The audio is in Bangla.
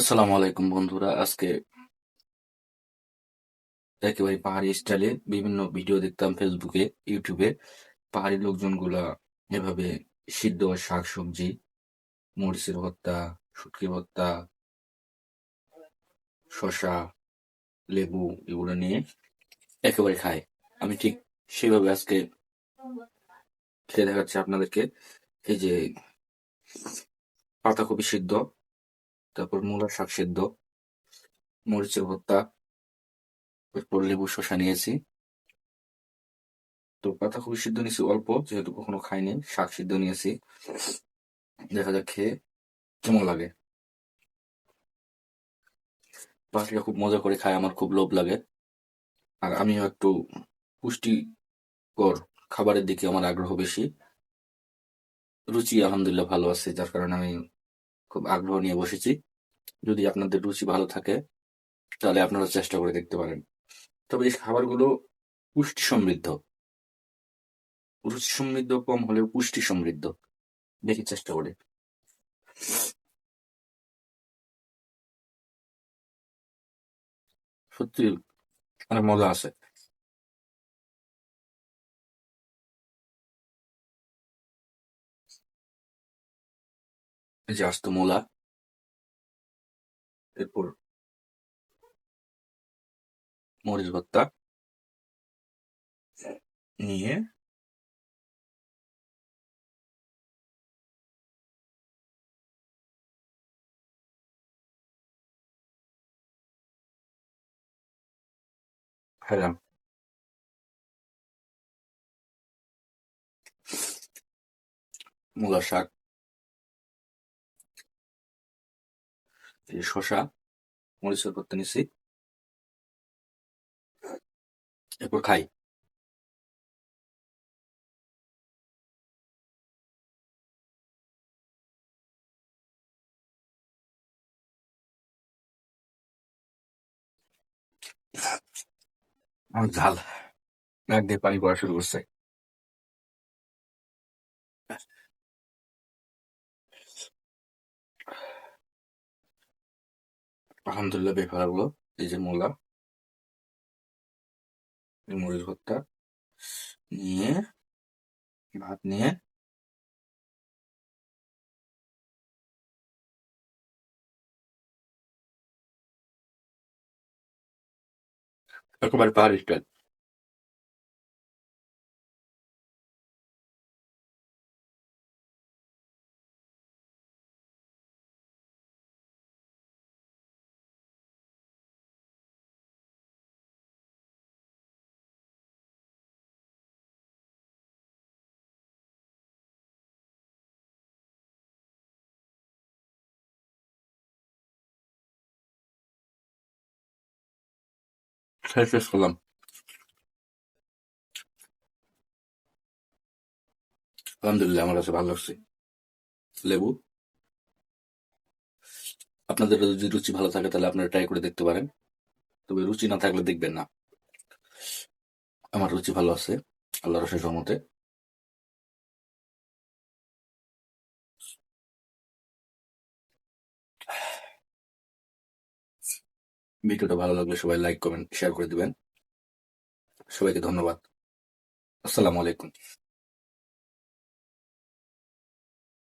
আসসালামু আলাইকুম বন্ধুরা। আজকে একেবারে পাহাড়ি স্টাইলে বিভিন্ন ভিডিও দেখতাম ফেসবুকে ইউটিউবে পাহাড়ি লোকজনগুলা এভাবে সিদ্ধ শাক সবজি মরিচের ভর্তা শুটকি ভর্তা, শসা, লেবু এগুলো নিয়ে একেবারে খায়। আমি ঠিক সেভাবে আজকে খেয়ে দেখাচ্ছি আপনাদেরকে। এই যে পাতাকপি সিদ্ধ তারপর শাক সিদ্ধ, মরিচের ভর্তা এরপর লেবু শসা নিয়েছি। তো পাতাকপি সিদ্ধ নিয়েছি, অল্প, যেহেতু কখনো খাইনি, শাক সিদ্ধ নিয়েছি। দেখা যাক খেয়ে কেমন লাগে। পাখিটা খুব মজা করে খায়, আমার খুব লোভ লাগে। আর আমিও একটু পুষ্টিকর খাবারের দিকে আমার আগ্রহ বেশি। রুচি আলহামদুলিল্লাহ ভালো আছে, যার কারণে আমি খুব আগ্রহ নিয়ে বসেছি। যদি আপনাদের রুচি ভালো থাকে, তাহলে আপনারা চেষ্টা করে দেখতে পারেন। তবে এই খাবারগুলো পুষ্টি সমৃদ্ধ। রুচি সমৃদ্ধ, কম হলেও পুষ্টি সমৃদ্ধ। দেখি চেষ্টা করে। সত্যি, অনেক মজা আছে। যে আস্ত মূলা। এরপর মরিচ ভর্তা নিয়ে খেলাম মূলা শাক শশা মরিচের ভর্তা নিছি। এরপর খাই। আমার ঝাল। নাক দিয়ে পানি পড়া শুরু করছে। আলহামদুলিল্লাহ হলো। এই যে মূলা মরিচ ভর্তা। নিয়ে ভাত নিয়ে একেবারে পাহাড়ি স্টাইল। শেষ শেষ করলাম আলহামদুলিল্লাহ আমার কাছে ভালো লাগছে লেবু আপনাদের যদি রুচি ভালো থাকে তাহলে আপনারা ট্রাই করে দেখতে পারেন তবে রুচি না থাকলে দেখবেন না আমার রুচি ভালো আছে আল্লাহ রসের সহমতে ভিডিওটা ভালো লাগলে সবাই লাইক কমেন্ট শেয়ার করে দিবেন। সবাইকে ধন্যবাদ। আসসালামু আলাইকুম।